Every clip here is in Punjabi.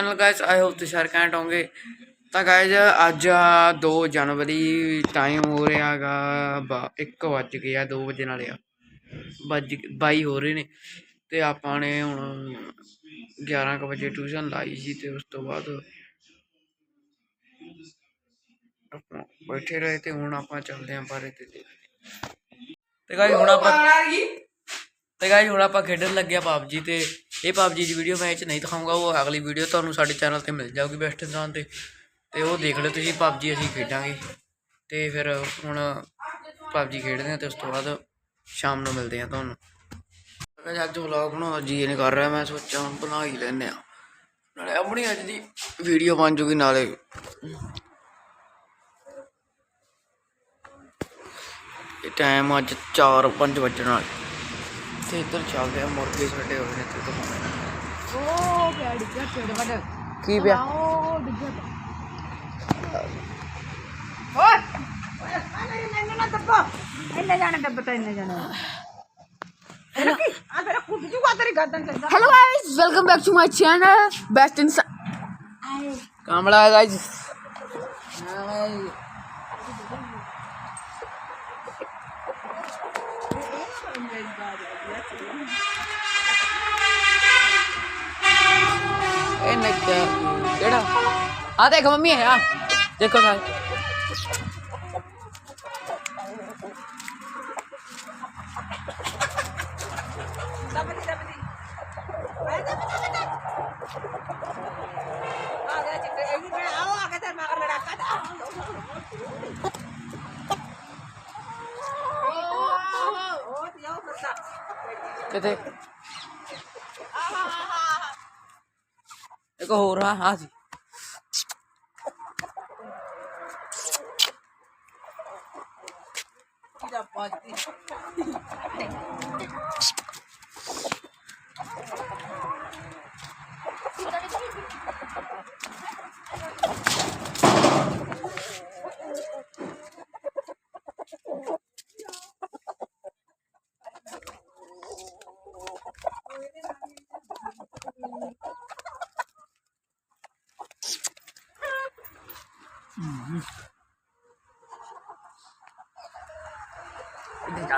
ਚੈਨਲ ਗਾਇਸ ਆਈ ਹੋਪ ਤੁਸੀਂ ਸਾਰੇ ਘੈਂਟ ਹੋਵੋਗੇ। ਤਾਂ ਗਾਇਸ ਅੱਜ 2 ਜਨਵਰੀ ਟਾਈਮ ਹੋ ਰਿਹਾਗਾ 1 ਵੱਜ ਗਿਆ 2 ਵਜੇ ਨਾਲੇ ਆ। ਵੱਜ 22 ਹੋ ਰਹੇ ਨੇ। ਤੇ ਆਪਾਂ ਨੇ ਹੁਣ 11 ਕੁ ਵਜੇ ਟਿਊਸ਼ਨ ਲਾਈ ਸੀ ਤੇ ਉਸ ਤੋਂ ਬਾਅਦ ਆਪਾਂ ਬੈਠੇ ਰਹੇ ਤੇ ਹੁਣ ਆਪਾਂ ਚੱਲਦੇ ਆਂ ਬਾਰੇ ਤੇ ਤੇ ਗਾਇਸ ਹੁਣ ਆਪਾਂ ਤੇ ਗਾਇਸ ਹੁਣ ਆਪਾਂ ਖੇਡਣ ਲੱਗਿਆ ਪਬਜੀ ਤੇ। ਇਹ ਪਬਜੀ ਦੀ ਵੀਡੀਓ ਮੈਂ ਇਹ ਚ ਨਹੀਂ ਦਿਖਾਊਂਗਾ, ਉਹ ਅਗਲੀ ਵੀਡੀਓ ਤੁਹਾਨੂੰ ਸਾਡੇ ਚੈਨਲ ਤੇ ਮਿਲ ਜਾਊਗੀ ਬੈਸਟ ਇਨਸਾਨ ਤੇ। ਤੇ ਉਹ ਦੇਖ ਲਿਓ ਤੁਸੀਂ, ਪਬਜੀ ਅਸੀਂ ਖੇਡਾਂਗੇ। ਤੇ ਫਿਰ ਹੁਣ ਪਬਜੀ ਖੇਡਦੇ ਹਾਂ ਤੇ ਉਸ ਤੋਂ ਬਾਅਦ ਸ਼ਾਮ ਨੂੰ ਮਿਲਦੇ ਹਾਂ ਤੁਹਾਨੂੰ। ਕਹਿੰਦਾ ਅੱਜ ਵਲੌਗ ਬਣਾਉਣ ਜੀ ਨਹੀਂ ਕਰ ਰਿਹਾ, ਮੈਂ ਸੋਚਿਆ ਬਣਾ ਹੀ ਲੈਨੇ ਆ। ਨਾਲੇ ਆਪਣੀ ਅੱਜ ਦੀ ਵੀਡੀਓ ਬਣ ਜੂਗੀ ਨਾਲੇ। ਇਹ ਟਾਈਮ ਅੱਜ 4-5 ਵਜਣ ਵਾਲੇ। ਤੇ ਇੱਧਰ ਚੱਲਦੇ ਆ ਮੁਰਗੇ ਛੱਡੇ ਹੋਏ ਨੇ ਤੇ ਦਿਖਾਉਣੇ ਉਹ ਪਿਆ ਡਿੱਗਿਆ ਛੇੜ ਵੱਡ ਕੀ ਪਿਆ ਉਹ ਡਿੱਗਿਆ ਪਿਆ। ਓਏ ਓਏ ਆਨੇ ਮੈਨੂੰ ਨਾ ਦੱਬੋ ਇੰਨੇ ਜਾਣੇ ਦੱਬ ਤਾਂ ਤੇ। Hello ਇਹ ਨੱਕ ਕਿਹੜਾ? ਆ ਦੇਖ ਮੰਮੀ ਹੈ ਆ ਦੇਖੋ ਸਾਲ ਦੱਬਦੀ ਦੱਬਦੀ ਆ ਦੱਬ ਆ ਗਿਆ ਚਿੱਟੇ ਇਹ ਵੀ ਮੈਂ ਆਓ ਆ ਕੇ ਤੇ ਮਗਰ ਲੜਾਕਾ ਦਾ ਉਹ ਤੇ ਆਓ ਫਰਸਾ ਕਿਤੇ। ਇੱਕ ਹੋਰ ਆ ਆ ਸੀ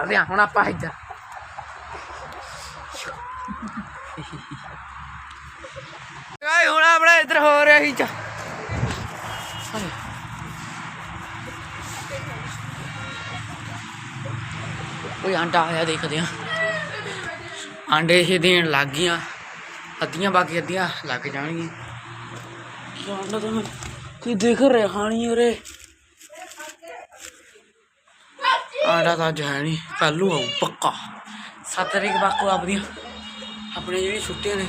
ਇੱਧਰ ਆ ਹੁਣ ਆਪਾਂ ਇੱਧਰ। ਗਾਇ ਹੁਣ ਆਪਣਾ ਇੱਧਰ ਹੋ ਰਿਹਾ ਸੀ ਚਾ। ਕੋਈ ਆਂਡਾ ਆਇਆ ਦੇਖਦੇ ਆ। ਆਂਡੇ ਇਹ ਦੇਣ ਲੱਗ ਗਈਆਂ। ਅੱਧੀਆਂ ਬਾਕੀ ਅੱਧੀਆਂ ਲੱਗ ਜਾਣਗੀਆਂ। ਆਂਡਾ ਤਾਂ ਕੀ ਦੇਖ ਰਿਹਾ ਖਾਣੀ ਉਰੇ। ਆਂਡਾ ਤਾਂ ਅੱਜ ਹੈ ਨਹੀਂ ਕੱਲੂ ਆਉ ਪੱਕਾ। 7 ਤਰੀਕ ਬਾਕੂ ਆਪਦੀਆਂ, ਆਪਣੇ ਜਿਹੜੀ ਛੁੱਟੀਆਂ ਨੇ,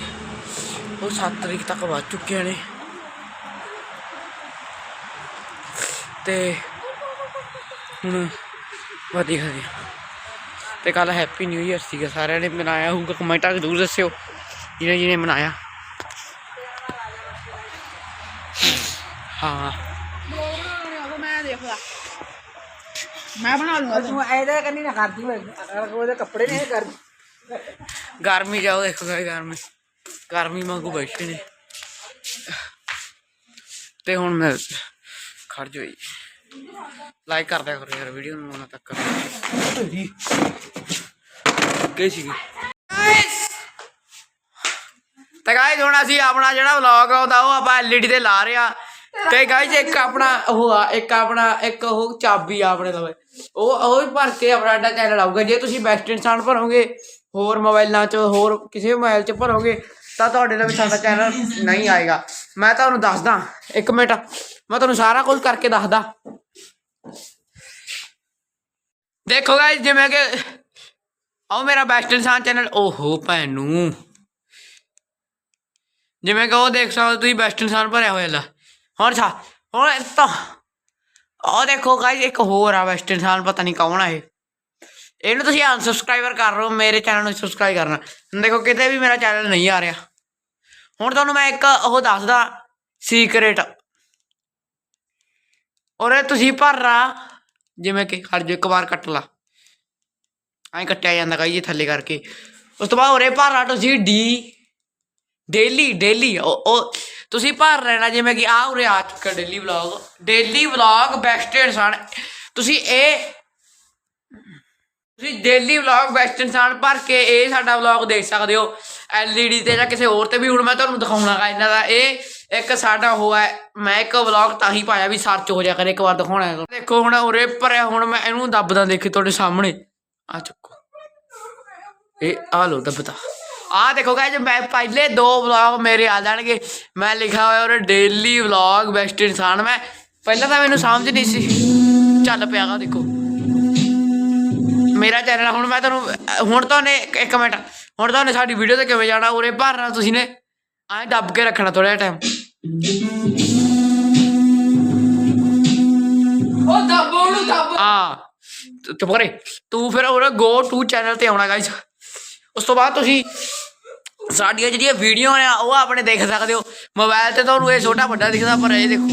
ਉਹ 7 ਤਰੀਕ ਤੱਕ ਵੱਧ ਚੁੱਕੀਆਂ ਨੇ। ਤੇ ਹੁਣ ਵਧੀਆ ਵਧੀਆ ਤੇ ਕੱਲ ਹੈਪੀ ਨਿਊ ਇਅਰ ਸੀਗਾ, ਸਾਰਿਆਂ ਨੇ ਮਨਾਇਆ ਹੋਊਗਾ, ਕਮੈਂਟਾਂ 'ਚ ਜ਼ਰੂਰ ਦੱਸਿਓ, ਜਿਹਨੇ ਜਿਹਨੇ ਮਨਾਇਆ। ਹਾਂ ਮੈਂ ਦੇਖ ਲਾ ਮੈਂ ਬਣਾ ਲੂੰਗਾ ਤੂੰ ਐਦਾ ਕੰਨੀ ਨਾ ਕਰਦੀ ਮੈਂ ਅਗਰ ਉਹਦੇ ਕੱਪੜੇ ਨਹੀਂ ਕਰ ਗਰਮੀ ਜਾਓ ਦੇਖੋ ਗਾਇ ਗਰਮੀ। ਗਰਮੀ ਵਾਂਗੂ ਬੈਠੇ ਨੇ। ਤੇ ਹੁਣ ਮੈਂ ਖੜ ਜੋਈ ਲਾਈਕ ਕਰ ਦਿਆ ਕਰੋ ਯਾਰ ਵੀਡੀਓ ਨੂੰ ਉਹਨਾਂ ਤੱਕ। ਅੱਗੇ ਸੀ ਤੇ ਗਾਇਸ ਹੁਣ ਅਸੀਂ ਆਪਣਾ ਜਿਹੜਾ ਵਲੌਗ ਆਉਂਦਾ ਉਹ ਆਪਾਂ ਐਲਈਡੀ ਤੇ ਲਾ ਰਹੇ ਆ। ਤੇ ਗਾਇਸ ਇੱਕ ਆਪਣਾ ਉਹ ਆ, ਇੱਕ ਆਪਣਾ, ਇੱਕ ਉਹ ਚਾਬੀ ਆ ਆਪਣੇ ਲਵੇ। ਉਹ ਉਹ ਹੀ ਭਰ ਕੇ ਆਪਣਾ ਚੈਨਲ ਆਊਗਾ। ਜੇ ਤੁਸੀਂ ਬੈਸਟ ਇਨਸਾਨ ਭਰੋਗੇ, ਹੋਰ ਮੋਬਾਈਲਾਂ 'ਚ, ਹੋਰ ਕਿਸੇ ਵੀ ਮੋਬਾਈਲ 'ਚ ਭਰੋਗੇ, ਤਾਂ ਤੁਹਾਡੇ ਲਈ ਸਾਡਾ ਚੈਨਲ ਨਹੀਂ ਆਏਗਾ। ਮੈਂ ਤੁਹਾਨੂੰ ਦੱਸਦਾ, ਇੱਕ ਮਿੰਟ। ਮੈਂ ਤੁਹਾਨੂੰ ਸਾਰਾ ਕੁਝ ਕਰਕੇ ਦੱਸਦਾ। ਦੇਖੋ ਗਾਇਸ ਜਿਵੇਂ ਕਿ ਆਓ ਮੇਰਾ ਬੈਸਟ ਇਨਸਾਨ ਚੈਨਲ ਓਹੋ ਭੈਣ। ਨੂੰ ਜਿਵੇਂ ਕਿ ਉਹ ਦੇਖ ਸਕਦੇ ਤੁਸੀਂ ਬੈਸਟ ਇਨਸਾਨ ਭਰਿਆ ਹੋਇਆ ਲਾ। ਹੁਣ ਛਾ ਹੁਣ ਤਾਂ ਉਹ ਦੇਖੋ ਗਾਇਸ ਇੱਕ ਹੋਰ ਆ ਬੈਸਟ ਇਨਸਾਨ ਪਤਾ ਨਹੀਂ ਕੌਣ ਆ ਇਹ। ਇਹਨੂੰ ਤੁਸੀਂ ਅਨਸਬਸਕ੍ਰਾਈਬਰ ਕਰ ਰਹੇ ਹੋ, ਮੇਰੇ ਚੈਨਲ ਨੂੰ ਸਬਸਕ੍ਰਾਈਬ ਕਰਨਾ। ਦੇਖੋ ਕਿਤੇ ਵੀ ਮੇਰਾ ਚੈਨਲ ਨਹੀਂ ਆ ਰਿਹਾ। ਹੁਣ ਤੁਹਾਨੂੰ ਮੈਂ ਇੱਕ ਉਹ ਦੱਸਦਾ ਸੀਕ੍ਰੇਟ ਔਰ ਤੁਸੀਂ ਭਰਨਾ ਜਿਵੇਂ ਕਿ ਹਰ ਜੋ ਇੱਕ ਵਾਰ ਕੱਟ ਲਾ। ਐਂ ਕੱਟਿਆ ਜਾਂਦਾ ਕਹੀ ਥੱਲੇ ਕਰਕੇ। ਉਸ ਤੋਂ ਬਾਅਦ ਉਰੇ ਭਰਨਾ ਤੁਸੀਂ ਡੀ ਡੇਲੀ ਡੇਲੀ ਉਹ ਤੁਸੀਂ ਭਰ ਲੈਣਾ, ਜਿਵੇਂ ਕਿ ਆ ਉਰੇ ਆ ਚੁੱਕਾ daily vlog daily vlog best ਇਨਸਾਨ। ਤੁਸੀਂ ਇਹ, ਤੁਸੀਂ ਡੇਲੀ ਵਲੌਗ ਬੈਸਟ ਇਨਸਾਨ ਭਰ ਕੇ ਇਹ ਸਾਡਾ ਵਲੌਗ ਦੇਖ ਸਕਦੇ ਹੋ। ਐਲਈਡੀ ਤੇ ਜਾਂ ਕਿਸੇ ਹੋਰ ਤੇ ਵੀ। ਹੁਣ ਮੈਂ ਤੁਹਾਨੂੰ ਦਿਖਾਉਣਾਗਾ ਇਹਨਾਂ ਦਾ। ਇਹ ਇੱਕ ਸਾਡਾ ਉਹ ਹੈ। ਮੈਂ ਇੱਕ ਵਲੌਗ ਤਾਂ ਹੀ ਪਾਇਆ ਵੀ ਸਰਚ ਹੋ ਜਾ ਕਰੇ, ਇੱਕ ਵਾਰ ਦਿਖਾਉਣਾ ਹੈ ਦੇਖੋ ਹੁਣ ਉਰੇ ਭਰਿਆ, ਹੁਣ ਮੈਂ ਇਹਨੂੰ ਦੱਬਦਾ ਦੇਖੀ ਤੁਹਾਡੇ ਸਾਹਮਣੇ। ਆ ਚੁੱਕੋ। ਇਹ ਆ ਲੋ ਦੱਬਦਾ ਆ ਦੇਖੋ ਗਾਇਜ ਮੈਂ ਪਹਿਲੇ ਦੋ ਵਲੌਗ ਮੇਰੇ ਆ ਜਾਣਗੇ। ਮੈਂ ਲਿਖਿਆ ਹੋਇਆ ਉਹ ਡੇਲੀ ਵਲੌਗ ਬੈਸਟ ਇਨਸਾਨ ਮੈਂ। ਪਹਿਲਾਂ ਤਾਂ ਮੈਨੂੰ ਸਮਝ ਨਹੀਂ ਸੀ। ਚੱਲ ਪਿਆਗਾ ਦੇਖੋ। ਮੇਰਾ ਚੈਨਲ ਹੁਣ ਮੈਂ ਤੁਹਾਨੂੰ ਹੁਣ ਤਾਂ ਨੇ ਇੱਕ ਮਿੰਟ। ਹੁਣ ਤਾਂ ਨੇ ਸਾਡੀ ਵੀਡੀਓ ਤੇ ਕਿਵੇਂ ਜਾਣਾ? ਉਰੇ ਭਰਨਾ ਤੁਸੀਂ ਨੇ। ਐਂ ਦੱਬ ਕੇ ਰੱਖਣਾ ਥੋੜਾ ਟਾਈਮ ਉਹ ਦੱਬੋ ਨੂੰ ਦੱਬੋ। ਆ ਚੁੱਪ ਕਰੇ ਤੂੰ ਫਿਰ ਉਹ ਗੋ ਟੂ ਚੈਨਲ ਤੇ ਆਉਣਾ ਗਾਇਸ ਉਸ ਤੋਂ ਬਾਅਦ ਤੁਸੀਂ ਸਾਡੀਆਂ ਜਿਹੜੀਆਂ ਵੀਡੀਓ ਨੇ, ਉਹ ਆਪਣੇ ਦੇਖ ਸਕਦੇ ਹੋ। ਮੋਬਾਈਲ ਤੇ ਤੁਹਾਨੂੰ ਇਹ ਛੋਟਾ ਵੱਡਾ ਦਿਖਦਾ, ਪਰ ਇਹ ਦੇਖੋ।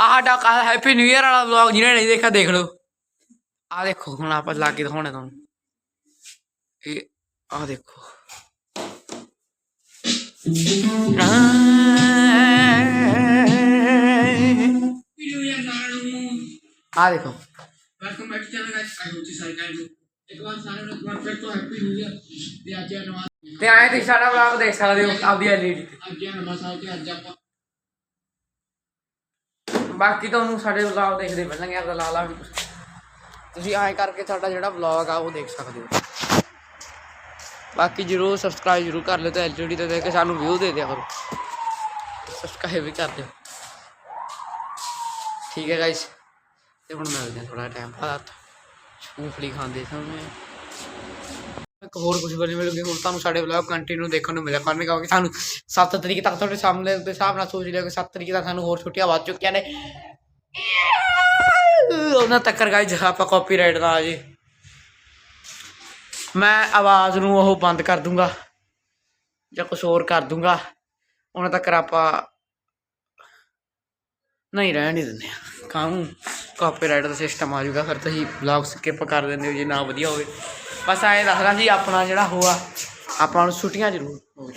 ਆਹ ਸਾਡਾ ਕੱਲ ਹੈਪੀ ਨਿਊ ਇਅਰ ਵਾਲਾ ਵਲੌਗ ਜਿਹਨੇ ਨਹੀਂ ਦੇਖਿਆ, ਦੇਖ ਲਓ। ਆ ਦੇਖੋ, ਹੁਣ ਆਪਾਂ ਲਾ ਕੇ ਦਿਖਾਉਣੇ ਤੁਹਾਨੂੰ। ਇਹ ਆ ਦੇਖੋ। ਵੀਡੀਓ ਆ ਦੇਖੋ। Welcome back channel guys I hope ਤੁਸੀਂ ਸਾਰੇ ਕਾਇਮ ਹੋ ਇੱਕ ਵਾਰ ਸਾਰਿਆਂ ਨੂੰ ਇੱਕ ਵਾਰ ਫਿਰ ਤੋਂ ਹੈਪੀ ਨਿਊ ਇਅਰ ਤੇ ਅੱਜ ਨਵਾਂ ਤੇ ਆਏ ਤੁਸੀਂ ਸਾਡਾ ਵਲੌਗ ਦੇਖ ਸਕਦੇ ਹੋ ਆਪਦੀ ਐਲਈਡੀ ਤੇ ਅੱਜ ਨਵਾਂ ਸਾਲ ਤੇ ਅੱਜ ਆਪਾਂ ਬਾਕੀ ਤੁਹਾਨੂੰ ਸਾਡੇ ਵਲੌਗ ਦੇਖਦੇ ਮਿਲਣਗੇ ਆਪਦਾ ਲਾਲਾ ਵੀ ਤੁਸੀਂ ਐਂ ਕਰਕੇ ਸਾਡਾ ਜਿਹੜਾ ਵਲੌਗ ਆ ਉਹ ਦੇਖ ਸਕਦੇ ਹੋ। ਬਾਕੀ ਜਰੂਰ ਸਬਸਕ੍ਰਾਈਬ ਜਰੂਰ ਕਰ ਲਿਓ ਤੇ ਐਲਜੀਡੀ ਤੇ ਦੇਖ ਕੇ ਸਾਨੂੰ ਵਿਊ ਦੇ ਦਿਆ ਕਰੋ। ਸਬਸਕ੍ਰਾਈਬ ਵੀ ਕਰ ਦਿਓ। ਠੀਕ ਹੈ ਗਾਇਸ ਤੇ ਹੁਣ ਮਿਲਦੇ ਹਾਂ ਥੋੜਾ ਟਾਈਮ ਬਾਅਦ। ਮੂੰਗਫਲੀ ਖਾਂਦੇ ਸਮੇਂ ਇੱਕ ਹੋਰ ਕੁਝ ਬਣੇ ਮਿਲੂਗੇ, ਹੁਣ ਤੁਹਾਨੂੰ ਸਾਡੇ ਵਲੌਗ ਕੰਟੀਨਿਊ ਦੇਖਣ ਨੂੰ ਮਿਲਿਆ ਕਰਨਗੇ, ਕਿਉਂਕਿ ਸਾਨੂੰ 7 ਤਰੀਕ ਤੱਕ ਤੁਹਾਡੇ ਸਾਹਮਣੇ ਦੇ ਹਿਸਾਬ ਨਾਲ ਸੋਚ ਲਿਆ ਕਿ 7 ਤਰੀਕ ਤੱਕ ਸਾਨੂੰ ਹੋਰ ਛੁੱਟੀਆਂ ਵੱਧ ਚੁੱਕੀਆਂ ਨੇ। ਉਹਨਾਂ ਤੱਕ ਗਾਇਜ਼ ਆਪਾਂ ਕਾਪੀਰਾਈਟ ਦਾ ਆ ਜੀ। ਮੈਂ ਆਵਾਜ਼ ਨੂੰ ਉਹ ਬੰਦ ਕਰ ਦੂੰਗਾ, ਜਾਂ ਕੁਝ ਹੋਰ ਕਰ ਦੂੰਗਾ। ਉਹਨਾਂ ਤੱਕ ਆਪਾਂ ਨਹੀਂ ਰਹਿਣ ਨਹੀਂ ਦਿੰਦੇ ਕਾਹਨੂੰ ਕਾਪੀਰਾਈਟ ਦਾ ਸਿਸਟਮ ਆ ਜਾਊਗਾ ਫਿਰ ਤੁਸੀਂ ਵਲੌਗ ਸਕਿਪ ਕਰ ਦਿੰਦੇ ਹੋ, ਜੇ ਨਾ ਵਧੀਆ ਹੋਵੇ। ਬਸ ਐਂ ਦੱਸਦਾ ਸੀ ਆਪਣਾ ਜਿਹੜਾ ਹੋਆ ਆਪਾਂ ਨੂੰ ਛੁੱਟੀਆਂ ਜ਼ਰੂਰ ਹੋ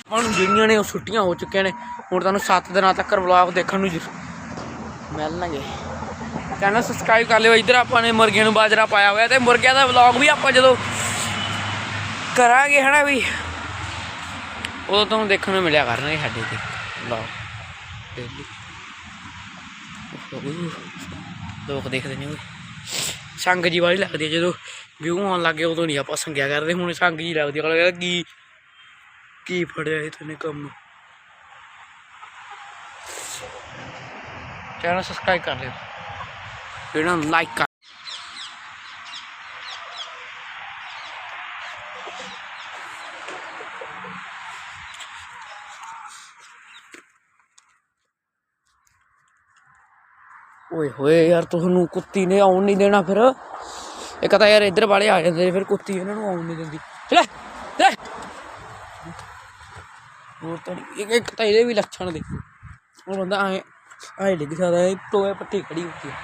ਆਪਾਂ ਨੂੰ ਜਿਹੜੀਆਂ ਨੇ ਉਹ ਛੁੱਟੀਆਂ ਹੋ ਚੁੱਕੀਆਂ ਨੇ, ਹੁਣ ਤੁਹਾਨੂੰ 7 ਦਿਨਾਂ ਤੱਕ ਵਲੌਗ ਦੇਖਣ ਨੂੰ ਜ਼ਰੂਰ ਮਿਲਣਗੇ। ਚੈਨਲ ਸਬਸਕ੍ਰਾਈਬ ਕਰ ਲਿਓ, ਇੱਧਰ ਆਪਾਂ ਨੇ ਮੁਰਗਿਆਂ ਨੂੰ ਬਾਜਰਾ ਪਾਇਆ ਹੋਇਆ, ਤੇ ਮੁਰਗਿਆਂ ਦਾ ਵਲੌਗ ਵੀ ਆਪਾਂ ਜਦੋਂ ਕਰਾਂਗੇ ਹਨਾ ਵੀ, ਉਦੋਂ ਤੁਹਾਨੂੰ ਦੇਖਣ ਨੂੰ ਮਿਲਿਆ ਕਰਨਗੇ ਸਾਡੇ ਤੇ ਵਲੌਗ ਲੋਕ ਦੇਖਦੇ ਨੇ ਓਏ। ਸੰਗ ਜੀ ਵਾਲੀ ਲੱਗਦੀ ਹੈ ਜਦੋਂ ਵਿਊ ਆਉਣ ਲੱਗੇ ਉਦੋਂ ਨਹੀਂ ਆਪਾਂ ਸੰਗਿਆ ਕਰਦੇ, ਹੁਣ ਸੰਗ ਜੀ ਲੱਗਦੀ ਹੈ ਕੀ ਕੀ ਫੜਿਆ ਇਹ ਤੈਨੇ ਕੰਮ। ਚੈਨਲ ਸਬਸਕ੍ਰਾਈਬ ਕਰ ਲਿਓ। ਵੀਡੀਓ ਨੂੰ ਲਾਈਕ ਓਏ ਹੋਏ ਯਾਰ, ਤੁਹਾਨੂੰ ਕੁੱਤੀ ਨੇ ਆਉਣ ਨਹੀਂ ਦੇਣਾ ਫਿਰ। ਇੱਕ ਤਾਂ ਯਾਰ ਇੱਧਰ ਵਾਲੇ ਆ ਜਾਂਦੇ ਫਿਰ, ਕੁੱਤੀ ਇਹਨਾਂ ਨੂੰ ਆਉਣ ਨਹੀਂ ਦਿੰਦੀ। ਲੈ ਲੈ ਹੋਰ ਤਾਂ ਇੱਕ ਇੱਕ ਤਾਂ ਇਹਦੇ ਵੀ ਲੱਛਣ ਦੇਖੋ। ਉਹ ਬੰਦਾ ਐ ਐ ਡਿੱਗ ਸਕਦਾ ਹੈ ਟੋਏ ਪੱਟੀ ਖੜੀ ਹੁੰਦੀ ਹੈ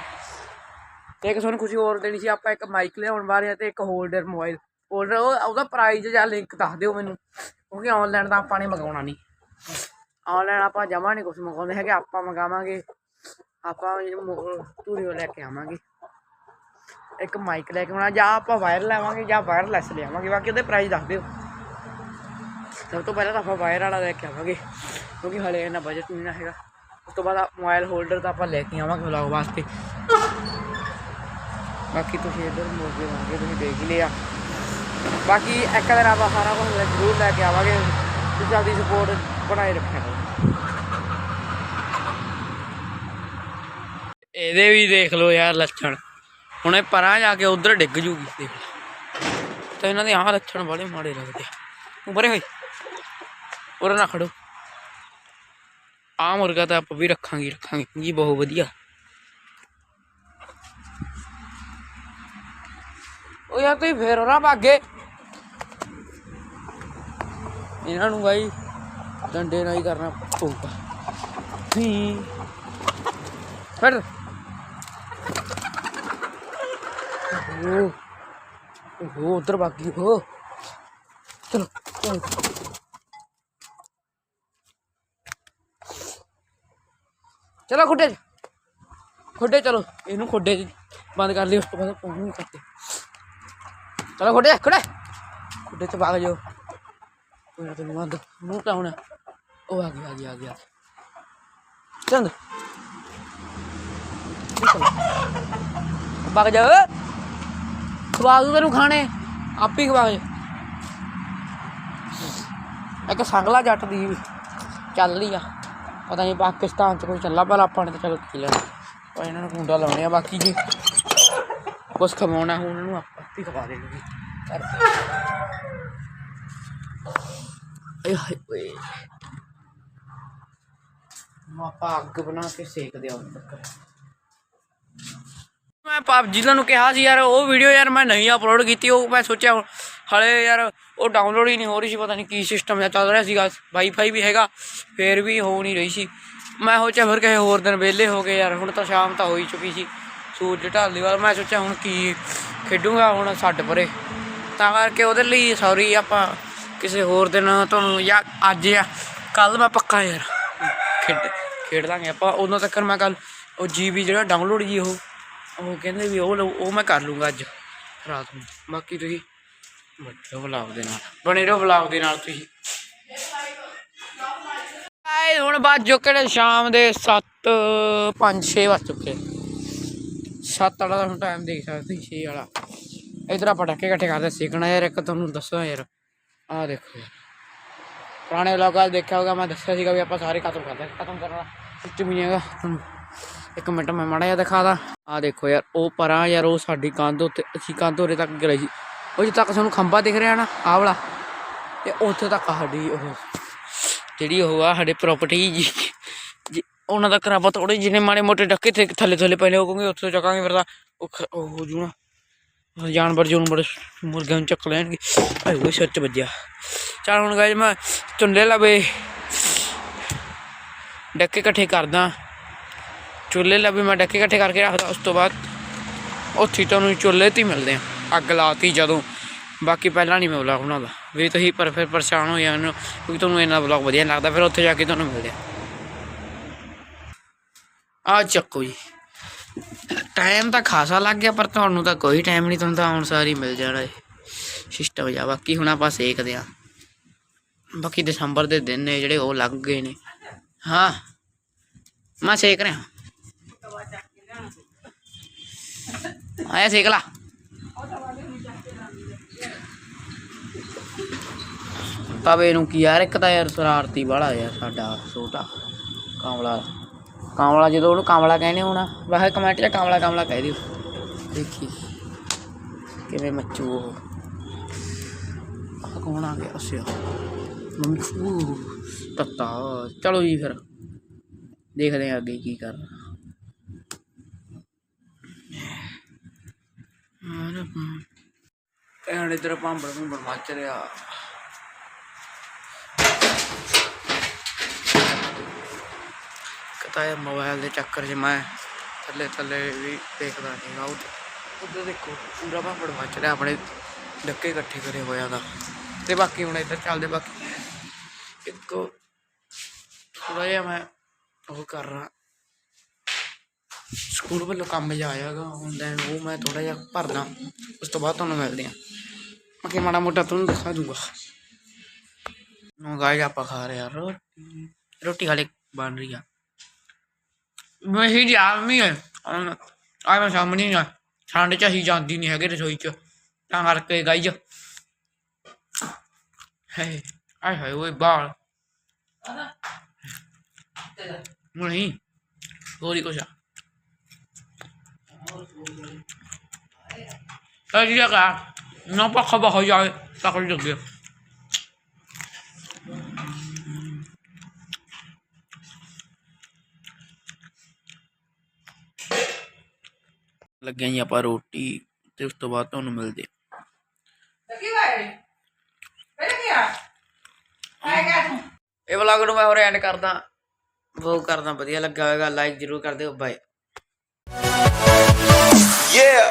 ਤੇ ਇੱਕ ਤੁਹਾਨੂੰ ਖੁਸ਼ੀ ਹੋਰ ਦੇਣੀ ਸੀ, ਆਪਾਂ ਇੱਕ ਮਾਈਕ ਲਿਆਉਣ ਬਾਰੇ ਆ ਤੇ ਇੱਕ ਹੋਲਡਰ ਮੋਬਾਈਲ ਹੋਲਡਰ ਉਹਦਾ ਪ੍ਰਾਈਜ਼ ਜਾਂ ਲਿੰਕ ਦੱਸ ਦਿਓ ਮੈਨੂੰ, ਕਿਉਂਕਿ ਆਨਲਾਈਨ ਤਾਂ ਆਪਾਂ ਨੇ ਮੰਗਾਉਣਾ ਨਹੀਂ। ਆਨਲਾਈਨ ਆਪਾਂ ਜਮਾ ਨਹੀਂ ਕੁਝ ਮੰਗਾਉਂਦੇ ਹੈਗੇ, ਆਪਾਂ ਮੰਗਾਵਾਂਗੇ। ਆਪਾਂ ਧੂਰੀ ਲੈ ਕੇ ਆਵਾਂਗੇ। ਇੱਕ ਮਾਈਕ ਲੈ ਕੇ ਆਉਣਾ, ਜਾਂ ਆਪਾਂ ਵਾਇਰ ਲੈਵਾਂਗੇ, ਜਾਂ ਵਾਇਰਲੈਸ ਲਿਆਵਾਂਗੇ ਬਾਕੀ ਉਹਦੇ ਪ੍ਰਾਈਸ ਦੱਸ ਦਿਓ। ਸਭ ਤੋਂ ਪਹਿਲਾਂ ਤਾਂ ਆਪਾਂ ਵਾਇਰ ਵਾਲਾ ਲੈ ਕੇ ਆਵਾਂਗੇ, ਕਿਉਂਕਿ ਹਲੇ ਇਹਨਾਂ ਬਜਟ ਨਹੀਂ ਨਾ ਹੈਗਾ। ਉਸ ਤੋਂ ਬਾਅਦ ਮੋਬਾਈਲ ਹੋਲਡਰ ਤਾਂ ਆਪਾਂ ਲੈ ਕੇ ਆਵਾਂਗੇ ਵਲੌਗ ਵਾਸਤੇ। ਬਾਕੀ ਤੁਸੀਂ ਇੱਧਰ ਮੋਗੇ ਵਾਂਗੇ, ਤੁਸੀਂ ਦੇਖ ਲਿਆ। ਬਾਕੀ ਇੱਕ ਦਿਨ ਆਪਾਂ ਸਾਰਾ ਕੁਝ ਜ਼ਰੂਰ ਲੈ ਕੇ ਆਵਾਂਗੇ। ਤੁਸੀਂ ਆਪਦੀ ਸਪੋਰਟ ਬਣਾਈ ਰੱਖਿਆ ਕਰੋ ਇਹਦੇ ਵੀ ਦੇਖ ਲਓ ਯਾਰ ਲੱਛਣ। ਹੁਣ ਇਹ ਪਰਾਂ ਜਾ ਕੇ ਉਧਰ ਡਿੱਗ ਜੂਗੀ। ਦੇਖ ਲਓ। ਤੇ ਇਹਨਾਂ ਦੇ ਆਹ ਲੱਛਣ ਬੜੇ ਮਾੜੇ ਲੱਗਦੇ ਉਪਰੇ ਹੋਈ ਉਰੇ ਨਾ ਖੜੋ। ਆ ਮੁਰਗਾ ਤਾਂ ਆਪਾਂ ਵੀ ਰੱਖਾਂਗੇ ਰੱਖਾਂਗੇ। ਜੀ, ਬਹੁਤ ਵਧੀਆ। ਉਹ ਯਾਰ ਤੁਸੀਂ ਫੇਰ ਨਾ ਭਾਗੇ ਇਹਨਾਂ ਨੂੰ ਬਾਈ ਡੰਡੇ ਨਾਲ ਹੀ ਕਰਨਾ ਪਊਗਾ। ਹੀ। ਫਿਰ। ਉਹ ਉਹ ਉਧਰ ਬਾਕੀ ਹੋ ਚਲੋ ਚਲੋ। ਖੁੱਡੇ 'ਚ। ਖੁੱਡੇ, ਚਲੋ, ਇਹਨੂੰ ਖੁੱਡੇ ਬੰਦ ਕਰ ਲਈ, ਉਸ ਤੋਂ ਬਾਅਦ ਫੋਨ ਨਹੀਂ ਚਲੋ, ਖੁੱਡੇ ਖੁੱਡੇ। ਖੁੱਡੇ ਤੇ ਭਾਗ ਜਾਓ। ਕੋਈ ਨਾ, ਤੈਨੂੰ ਬੰਦ ਮੂੰਹ ਤਾਂ ਹੁਣ ਉਹ ਆ ਗਿਆ ਆ ਗਿਆ ਆ ਗਿਆ। ਚੰਦ ਭਾਗ ਜਾ ਖਵਾ ਦੂ ਤੈਨੂੰ ਖਾਣੇ। ਆਪ ਹੀ ਖਵਾ ਇੱਕ ਸੰਗਲਾ ਜੱਟ ਦੀ ਚੱਲ ਰਹੀ ਆ। ਪਤਾ ਨਹੀਂ ਪਾਕਿਸਤਾਨ ਚ ਕੋਈ ਚੱਲਾ ਪਰ ਆਪਾਂ ਨੇ ਤਾਂ ਚਲੋ ਕੀ ਲੈਣਾ। ਪਰ ਇਹਨਾਂ ਨੂੰ ਕੁੰਡਾ ਲਾਉਣੇ ਆ ਬਾਕੀ ਜੀ। ਕੁਛ ਖਵਾਉਣਾ ਹੁਣ ਨੂੰ, ਆਪਾਂ ਹੀ ਖਵਾ ਦੇਣਗੇ। ਏ ਹਾਏ ਓਏ। ਨੂੰ ਅੱਗ ਬਣਾ ਕੇ ਸੇਕਦੇ ਆ ਉਦੋਂ ਤੱਕ ਮੈਂ ਪਬਜੀ ਨੂੰ ਕਿਹਾ ਸੀ, ਯਾਰ, ਉਹ ਵੀਡੀਓ ਯਾਰ ਮੈਂ ਨਹੀਂ ਅਪਲੋਡ ਕੀਤੀ, ਉਹ ਮੈਂ ਸੋਚਿਆ ਹੁਣ ਹਲੇ ਯਾਰ ਉਹ ਡਾਊਨਲੋਡ ਹੀ ਨਹੀਂ ਹੋ ਰਹੀ ਸੀ, ਪਤਾ ਨਹੀਂ ਕੀ ਸਿਸਟਮ ਜਿਹਾ ਚੱਲ ਰਿਹਾ ਸੀਗਾ ਵਾਈਫਾਈ ਵੀ ਹੈਗਾ, ਫੇਰ ਵੀ ਹੋ ਨਹੀਂ ਰਹੀ ਸੀ। ਮੈਂ ਸੋਚਿਆ ਫਿਰ ਕਿਸੇ ਹੋਰ ਦਿਨ ਵਿਹਲੇ ਹੋ ਗਏ ਯਾਰ, ਹੁਣ ਤਾਂ ਸ਼ਾਮ ਤਾਂ ਹੋ ਹੀ ਚੁੱਕੀ ਸੀ, ਸੂਰਜ ਢਲਦੀ ਵਾਰ, ਮੈਂ ਸੋਚਿਆ ਹੁਣ ਕੀ ਖੇਡੂੰਗਾ, ਹੁਣ ਛੱਡ ਪਰੇ। ਤਾਂ ਕਰਕੇ ਉਹਦੇ ਲਈ ਸੌਰੀ ਆਪਾਂ ਕਿਸੇ ਹੋਰ ਦਿਨ ਤੁਹਾਨੂੰ ਜਾਂ ਅੱਜ ਆ ਕੱਲ ਮੈਂ ਪੱਕਾ ਯਾਰ ਖੇਡ ਖੇਡ ਲਾਂਗੇ ਆਪਾਂ। ਉਦੋਂ ਤੱਕ ਮੈਂ ਕੱਲ ਉਹ ਜੀਬੀ ਜਿਹੜਾ ਡਾਊਨਲੋਡ ਜੀ ਉਹ ਉਹ ਕਹਿੰਦੇ ਵੀ ਉਹ ਲਓ- ਉਹ ਮੈਂ ਕਰ ਲੂੰਗਾ ਅੱਜ, ਰਾਤ ਨੂੰ। ਬਾਕੀ ਤੁਸੀਂ ਬੱਚੋ ਵਲੌਗ ਦੇ ਨਾਲ, ਬਣੇ ਰਹੋ ਵਲੌਗ ਦੇ ਨਾਲ ਤੁਸੀਂ। ਆਏ ਹੁਣ ਬਾਅਦ ਜੋ ਕਿਹੜੇ ਸ਼ਾਮ ਦੇ 7 5 6 ਵੱਜ ਚੁੱਕੇ। 7 ਵਾਲਾ ਤੁਹਾਨੂੰ ਟਾਈਮ ਦੇਖ ਸਕਦੇ 6 ਵਾਲਾ। ਇਧਰ ਆਪਾਂ ਪਟਾਕੇ ਇਕੱਠੇ ਕਰਦੇ ਸਿੱਖਣਾ ਯਾਰ, ਇੱਕ ਤੁਹਾਨੂੰ ਦੱਸਾਂ ਯਾਰ। ਆਹ ਦੇਖੋ ਯਾਰ। ਪੁਰਾਣੇ ਵਲੌਗਾਂ 'ਚ ਦੇਖਿਆ ਹੋਗਾ ਮੈਂ ਦੱਸਿਆ ਸੀਗਾ ਵੀ ਆਪਾਂ ਸਾਰੇ ਖਤਮ ਕਰਦੇ ਖਤਮ ਕਰਨਾ ਸਿਸਟਮ ਹੀ ਹੈਗਾ। ਤੁਹਾਨੂੰ ਇੱਕ ਮਿੰਟ ਮੈਂ ਮਾੜਾ ਜਿਹਾ ਦਿਖਾਦਾ ਆਹ ਦੇਖੋ ਯਾਰ ਉਹ ਪਰਾਂ ਯਾਰ ਉਹ ਸਾਡੀ ਕੰਧ ਉੱਤੇ ਅਸੀਂ ਕੰਧ ਉਰੇ ਤੱਕ ਗਏ ਸੀ। ਉਹ ਜਿੱਥੇ ਤੱਕ ਤੁਹਾਨੂੰ ਖੰਭਾ ਦਿਖ ਰਿਹਾ ਨਾ ਆਹ ਵਾਲਾ। ਤੇ ਉੱਥੇ ਤੱਕ ਸਾਡੀ ਉਹ ਜਿਹੜੀ ਉਹ ਆ ਸਾਡੇ ਪ੍ਰਾਪਰਟੀ ਜੀ ਜੀ, ਉਹਨਾਂ ਦਾ ਕਰਾਵਾ ਥੋੜੇ ਜਿਹਨੇ ਮਾੜੇ ਮੋਟੇ ਡੱਕੇ ਤੇ ਥੱਲੇ ਥੱਲੇ ਪੈਣੇ ਉਹ ਕਹੋਗੇ ਉੱਥੇ ਚੱਕਾਂਗੇ ਫਿਰ ਤਾਂ। ਉਹ ਹੋ ਜੂਣਾ ਜਾਨਵਰ ਜੂਨ ਬੜੇ ਮੁਰਗਿਆਂ ਨੂੰ ਚੱਕ ਲੈਣਗੇ। ਆਏ ਉਹ ਸਿਰ ਵੱਜਿਆ। ਚੱਲ ਹੁਣ ਗਾਇਜ਼ ਮੈਂ ਚੁੰਡੇ ਲਵੇ। ਡੱਕੇ ਇਕੱਠੇ ਕਰਦਾ। ਚੁੱਲ੍ਹੇ ਲੱਭੇ ਮੈਂ ਡੱਕੇ ਇਕੱਠੇ ਕਰਕੇ ਰੱਖਦਾ, ਉਸ ਤੋਂ ਬਾਅਦ ਉੱਥੇ ਤੁਹਾਨੂੰ ਚੁੱਲ੍ਹੇ ਤੇ ਮਿਲਦੇ ਆ। ਅੱਗ ਲਾਤੀ ਜਦੋਂ। ਬਾਕੀ ਪਹਿਲਾਂ ਨਹੀਂ ਮੈਂ ਵਲੌਗ ਬਣਾਉਂਦਾ। ਵੀ ਤੁਸੀਂ ਪਰ ਫਿਰ ਪਰੇਸ਼ਾਨ ਹੋ ਜਾਂਦੇ ਹੋ, ਕਿਉਂਕਿ ਤੁਹਾਨੂੰ ਇੰਨਾ ਵਲੌਗ ਵਧੀਆ ਲੱਗਦਾ, ਫਿਰ ਉੱਥੇ ਜਾ ਕੇ ਤੁਹਾਨੂੰ ਮਿਲਦੇ ਆ। ਆ ਚੱਕੋ ਜੀ। ਟਾਈਮ ਤਾਂ ਖਾਸਾ ਲੱਗ ਗਿਆ, ਪਰ ਤੁਹਾਨੂੰ ਤਾਂ ਕੋਈ ਟਾਈਮ ਨਹੀਂ ਤੁਹਾਨੂੰ ਤਾਂ ਹੁਣ ਸਾਰੀ ਮਿਲ ਜਾਣਾ ਹੈ ਸਿਸਟਮ ਜਾ, ਬਾਕੀ ਹੁਣ ਆਪਾਂ ਸੇਕਦੇ ਆ। ਬਾਕੀ ਦਸੰਬਰ ਦੇ ਦਿਨ ਨੇ ਜਿਹੜੇ ਉਹ ਲੱਗ ਗਏ ਨੇ। ਹਾਂ, ਮੈਂ ਸੇਕ ਰਿਹਾ। ਆਇਆ ਸੇਕ ਲਾ। ਤਵੇ ਨੂੰ ਕੀ ਯਾਰ, ਇੱਕ ਤਾਂ ਯਾਰ ਸ਼ਰਾਰਤੀ ਵਾਲਾ ਯਾਰ ਸਾਡਾ, ਛੋਟਾ। ਕਾਮਲਾ ਕਾਮਲਾ ਜਦੋਂ ਉਹਨੂੰ ਕਾਮਲਾ ਕਹਿੰਦੇ ਹੋਣਾ ਵਾਹ ਕਮੈਂਟ 'ਚ ਕਾਮਲਾ ਕਾਮਲਾ ਕਹਿ ਦਿਓ। ਦੇਖੀ ਕਿਵੇਂ ਮੱਚੂ ਉਹ। ਆਹ ਕੌਣ ਆ ਗਿਆ ਅਸਿਆ ਮੰਮੂ ਤੱਤਾ। ਚਲੋ ਜੀ ਫਿਰ। ਦੇਖਦੇ ਹਾਂ ਅੱਗੇ ਕੀ ਕਰਨਾ। ਐਂ ਇਧਰ ਭਾਂਬੜ ਭੁੰਬੜ ਮੱਚ ਰਿਹਾ। ਕਤਾ ਮੋਬਾਈਲ ਦੇ ਚੱਕਰ 'ਚ ਮੈਂ ਥੱਲੇ ਥੱਲੇ ਵੀ ਦੇਖਦਾ ਨਹੀਂ ਉੱਧਰ ਦੇਖੋ, ਪੂਰਾ ਭਾਂਬੜ ਮੱਚ ਰਿਹਾ, ਆਪਣੇ ਡੱਕੇ ਇਕੱਠੇ ਕਰੇ ਹੋਇਆ ਦਾ ਤੇ। ਬਾਕੀ ਹੁਣ ਇੱਧਰ ਚੱਲਦੇ, ਬਾਕੀ ਇੱਕ ਥੋੜਾ ਜਿਹਾ ਮੈਂ ਉਹ ਕਰ ਰਹਾ ਸਕੂਲ ਵੱਲੋਂ ਕੰਮ ਜਿਹਾ ਆਇਆਗਾ ਹੁੰਦਾ ਉਹ ਮੈਂ ਥੋੜਾ ਜਿਹਾ ਭਰਦਾ, ਉਸ ਤੋਂ ਬਾਅਦ ਤੁਹਾਨੂੰ ਮਿਲਦੇ ਆ। ਬਾਕੀ ਮਾੜਾ ਮੋਟਾ ਤੁਹਾਨੂੰ ਦਿਖਾ ਦੂੰਗਾ ਨੂੰ ਗਾਇ ਆਪਾਂ ਖਾ ਰਹੇ ਆ ਰੋਟੀ ਰੋਟੀ ਹਾਲੇ ਬਣ ਰਹੀ ਆ ਮੈਂ ਹੀ ਜੀ ਆਮੀ ਹੈ ਆ ਮੈਂ ਸਾਹਮਣੇ ਨਾ ਠੰਡ ਚ ਹੀ ਜਾਂਦੀ ਨਹੀਂ ਹੈਗੇ ਰਸੋਈ ਚ ਤਾਂ ਕਰਕੇ ਗਾਈ ਹੈ ਆਏ ਹਾਏ ਓਏ ਬਾਲ ਨਹੀਂ ਹੋਰ ਹੀ ਕੁਛ ਆ ਤਾਂ ਜੀ ਬਹ ਜਾਏ ਤੱਕ ਲੱਗੇ ਜੀ ਆਪਾਂ ਰੋਟੀ ਤੇ ਉਸ ਤੋਂ ਬਾਅਦ ਤੁਹਾਨੂੰ ਮਿਲਦੇ ਕੀ ਵਾਏ ਮੇਰੇ ਕੀ ਆ ਆਏ ਗਿਆ ਤੂੰ। ਇਹ ਵਲੌਗ ਨੂੰ ਮੈਂ ਹੋਰ ਐਂਡ ਕਰਦਾ ਉਹ ਕਰਦਾ ਵਧੀਆ ਲੱਗਾ ਹੋਵੇਗਾ ਲਾਈਕ ਜ਼ਰੂਰ ਕਰ ਦਿਓ ਬਾਏ Yeah.